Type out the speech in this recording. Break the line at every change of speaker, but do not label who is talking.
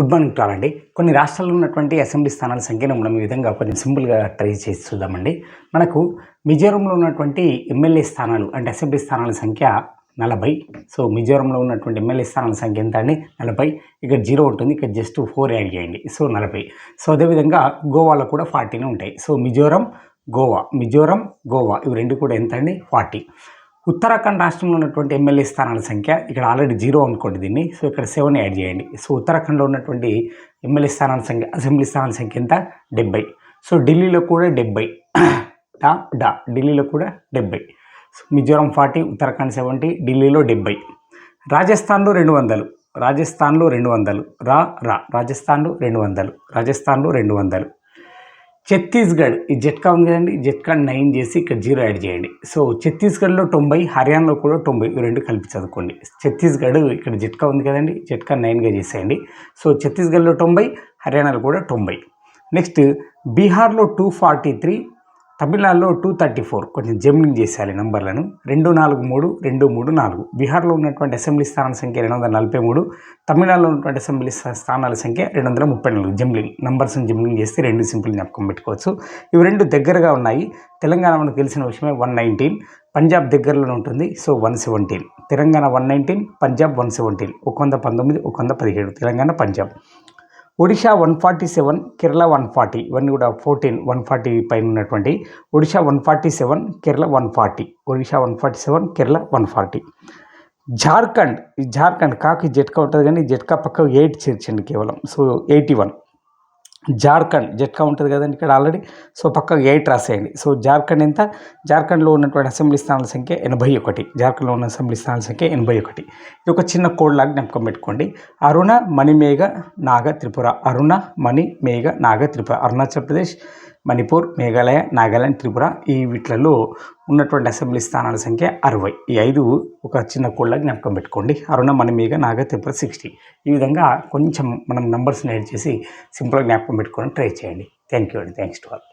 Good morning to అండి. కొన్ని రాష్ట్రాల్లో ఉన్నటువంటి అసెంబ్లీ స్థానాల సంఖ్యను మనం ఈ విధంగా కొంచెం సింపుల్గా ట్రై చేసి చూద్దామండి. మనకు మిజోరంలో ఉన్నటువంటి ఎమ్మెల్యే స్థానాలు అంటే అసెంబ్లీ స్థానాల సంఖ్య నలభై. సో మిజోరంలో ఉన్నటువంటి ఎమ్మెల్యే స్థానాల సంఖ్య ఎంత అండి? నలభై. ఇక్కడ జీరో ఉంటుంది ఇక్కడ జస్ట్ ఫోర్ యాడ్ చేయండి. సో నలభై. సో అదేవిధంగా గోవాలో కూడా ఫార్టీనే ఉంటాయి. సో మిజోరం గోవా. మిజోరం గోవా. ఇవి రెండు కూడా ఎంత అండి? ఫార్టీ. ఉత్తరాఖండ్ రాష్ట్రంలో ఉన్నటువంటి ఎమ్మెల్యే స్థానాల సంఖ్య ఇక్కడ ఆల్రెడీ జీరో అనుకోండి దీన్ని. సో ఇక్కడ సెవెన్ యాడ్ చేయండి. సో ఉత్తరాఖండ్లో ఉన్నటువంటి ఎమ్మెల్యే స్థానాల సంఖ్య అసెంబ్లీ స్థానాల సంఖ్య ఎంత? డెబ్బై. సో ఢిల్లీలో కూడా డెబ్బై. డా డా ఢిల్లీలో కూడా డెబ్బై. So Mizoram forty Uttarakhand seventy ఢిల్లీలో డెబ్బై. రాజస్థాన్లో రెండు వందలు. రాజస్థాన్లో రెండు వందలు. రా రా రాజస్థాన్లో రెండు వందలు. రాజస్థాన్లో రెండు వందలు. ఛత్తీస్గఢ్. ఈ జట్కా ఉంది కదండి జట్కా నైన్ చేసి ఇక్కడ జీరో యాడ్ చేయండి. సో ఛత్తీస్గఢ్లో తొంభై హర్యానాలో కూడా తొంభై ఈ రెండు కలిపి చదువుకోండి. ఛత్తీస్గఢ్ ఇక్కడ జట్కా ఉంది కదండి జట్కా నైన్గా చేసేయండి. సో ఛత్తీస్గఢ్లో తొంభై హర్యానాలో కూడా తొంభై. నెక్స్ట్ బీహార్లో టూ ఫార్టీ త్రీ తమిళనాడులో టూ థర్టీ ఫోర్ కొంచెం జంబ్లింగ్ చేసేయాలి నెంబర్లను. రెండు నాలుగు మూడు రెండు మూడు నాలుగు. బీహార్లో ఉన్నటువంటి అసెంబ్లీ స్థానాల సంఖ్య రెండు వందల నలభై మూడు. తమిళనాడులో ఉన్నటువంటి అసెంబ్లీ స్థానాల సంఖ్య రెండు వందల ముప్పై నాలుగు. జంబ్లింగ్ నంబర్స్ని జంబ్లింగ్ చేస్తే రెండు సింపుల్ జ్ఞాపకం పెట్టుకోవచ్చు. ఇవి రెండు దగ్గరగా ఉన్నాయి. తెలంగాణ మనకు తెలిసిన విషయమే వన్ నైన్టీన్. పంజాబ్ దగ్గరలో ఉంటుంది. So one seventeen. Telangana one nineteen Punjab one seventeen. ఒక వంద పంతొమ్మిది ఒక వంద పదిహేడు. Telangana Punjab. Odisha one forty seven Kerala one forty ఇవన్నీ కూడా ఫోర్టీన్ వన్ ఫార్టీ పైన ఉన్నటువంటి Odisha one forty seven Kerala one forty Odisha one forty seven Kerala one forty. Jharkhand ఈ జార్ఖండ్ కాకి జట్కా ఉంటుంది కానీ జట్కా పక్క ఎయిట్ చేర్చండి కేవలం సో ఎయిటీ వన్. జార్ఖండ్ జట్కా ఉంటుంది కదండి ఇక్కడ ఆల్రెడీ సో పక్కకు ఎయిట్ రాసేయండి. సో జార్ఖండ్ ఎంత? జార్ఖండ్లో ఉన్నటువంటి అసెంబ్లీ స్థానాల సంఖ్య ఎనభై ఒకటి. జార్ఖండ్లో ఉన్న అసెంబ్లీ స్థానాల సంఖ్య ఎనభై ఒకటి. ఇది ఒక చిన్న కోడ్ లాగా జ్ఞాపకం పెట్టుకోండి. అరుణ మణిమేఘ నాగ త్రిపుర. అరుణ మణి మేఘ నాగ త్రిపుర. అరుణాచల్ ప్రదేశ్ మణిపూర్ మేఘాలయ నాగాలాండ్ త్రిపుర ఈ వీటిలలో ఉన్నటువంటి అసెంబ్లీ స్థానాల సంఖ్య అరవై. ఈ ఐదు ఒక చిన్న కోళ్ళ జ్ఞాపకం పెట్టుకోండి. అరుణ మణిమేఘ నాగ త్రిపుర సిక్స్టీ. ఈ విధంగా కొంచెం మనం నంబర్స్ని యాడ్ చేసి సింపుల్గా జ్ఞాపకం పెట్టుకొని ట్రై చేయండి. థ్యాంక్ యూ అండి థ్యాంక్స్ టు ఆల్